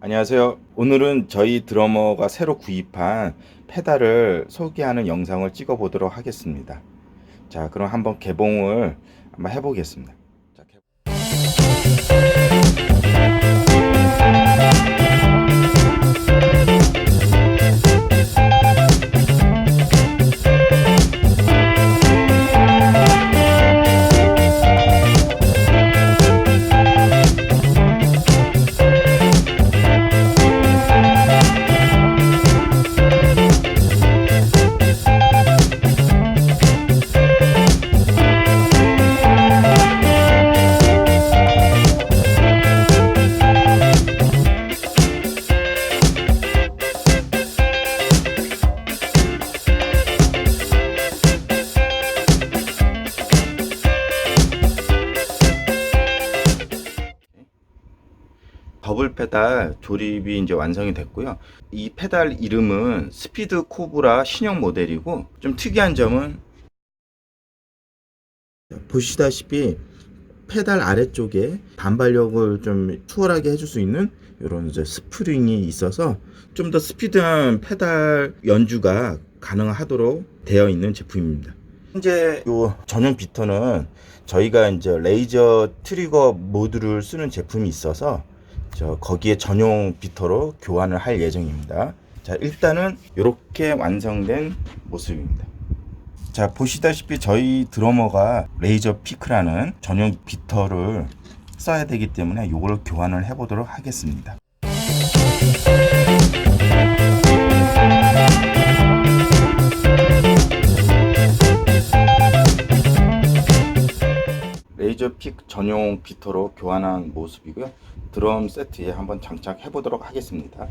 안녕하세요. 오늘은 저희 드러머가 새로 구입한 페달을 소개하는 영상을 찍어 보도록 하겠습니다. 자, 그럼 한번 개봉을 한번 해보겠습니다. 자, 개- 더블 페달 조립이 이제 완성이 됐고요. 이 페달 이름은 스피드 코브라 신형 모델이고 좀 특이한 점은 보시다시피 페달 아래쪽에 반발력을 좀 수월하게 해줄 수 있는 이런 이제 스프링이 있어서 좀 더 스피드한 페달 연주가 가능하도록 되어 있는 제품입니다. 현재 이 전용 비터는 저희가 이제 레이저 트리거 모듈을 쓰는 제품이 있어서 저 거기에 전용 비터로 교환을 할 예정입니다. 자, 일단은 이렇게 완성된 모습입니다. 자, 보시다시피 저희 드러머가 레이저 피크라는 전용 비터를 써야 되기 때문에 이걸 교환을 해 보도록 하겠습니다. 레이저 픽 전용 비터로 교환한 모습이고요. 드럼 세트에 한번 장착해 보도록 하겠습니다.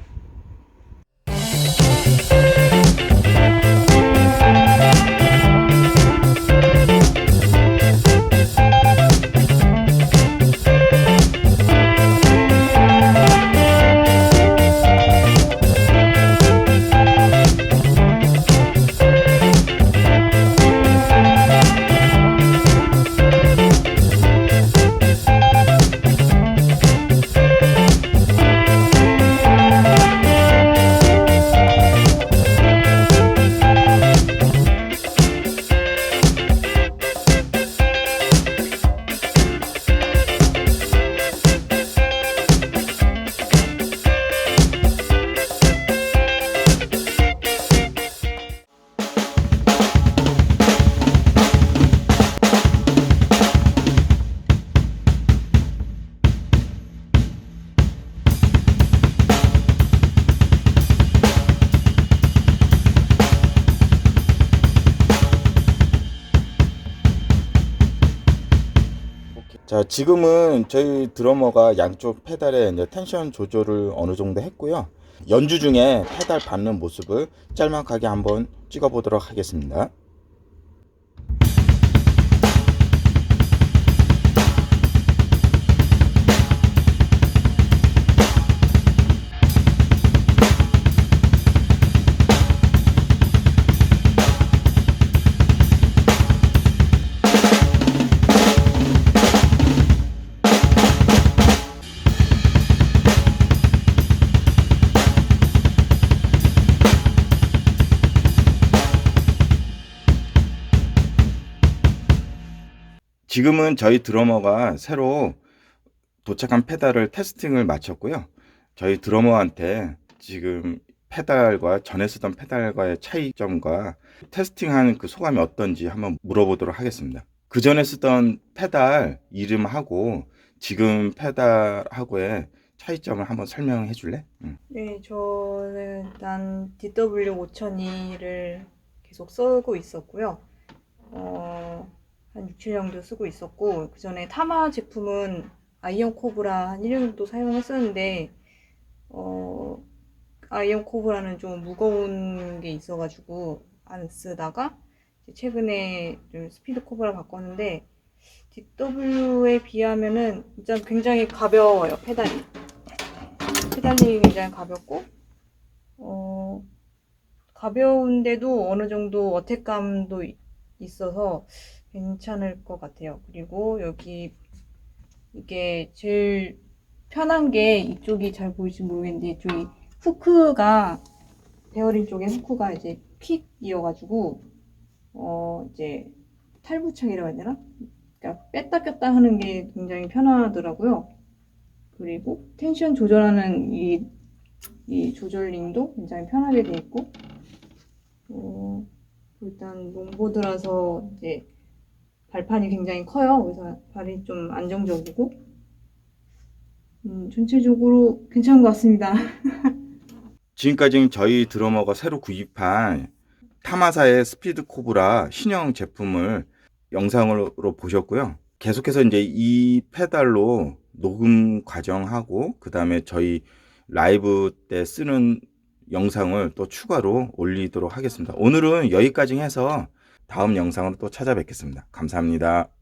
자, 지금은 저희 드러머가 양쪽 페달에 이제 텐션 조절을 어느 정도 했고요. 연주 중에 페달 받는 모습을 짤막하게 한번 찍어 보도록 하겠습니다. 지금은 저희 드러머가 새로 도착한 페달을 테스팅을 마쳤고요. 저희 드러머한테 지금 페달과 전에 쓰던 페달과의 차이점과 테스팅하는 그 소감이 어떤지 한번 물어보도록 하겠습니다. 그 전에 쓰던 페달 이름하고 지금 페달하고의 차이점을 한번 설명해 줄래? 응. 네, 저는 일단 DW5002를 계속 쓰고 있었고요. 어, 한 6, 7년도 쓰고 있었고, 그 전에 타마 제품은 아이언 코브라 한 1년 정도 사용했었는데, 어, 아이언 코브라는 좀 무거운 게 있어가지고 안 쓰다가, 최근에 좀 스피드 코브라 바꿨는데, DW에 비하면은 일단 굉장히 가벼워요, 페달이. 페달링이 굉장히 가볍고, 어, 가벼운데도 어느 정도 어택감도 이- 있어서 괜찮을 것 같아요. 그리고 여기 이게 제일 편한 게 이쪽이 잘 보일지 모르겠는데 이쪽이 후크가 베어링 쪽에 후크가 이제 퀵이어가지고 어 이제 탈부착이라고 해야 되나? 그러니까 뺐다 꼈다 하는 게 굉장히 편하더라고요. 그리고 텐션 조절하는 이, 이 조절링도 굉장히 편하게 돼 있고 어, 일단 롱보드라서 이제 발판이 굉장히 커요. 그래서 발이 좀 안정적이고 음, 전체적으로 괜찮은 것 같습니다. 지금까지 저희 드러머가 새로 구입한 타마사의 스피드 코브라 신형 제품을 영상으로 보셨고요. 계속해서 이제 이 페달로 녹음 과정하고 그 다음에 저희 라이브 때 쓰는 영상을 또 추가로 올리도록 하겠습니다. 오늘은 여기까지 해서 다음 영상으로 또 찾아뵙겠습니다. 감사합니다.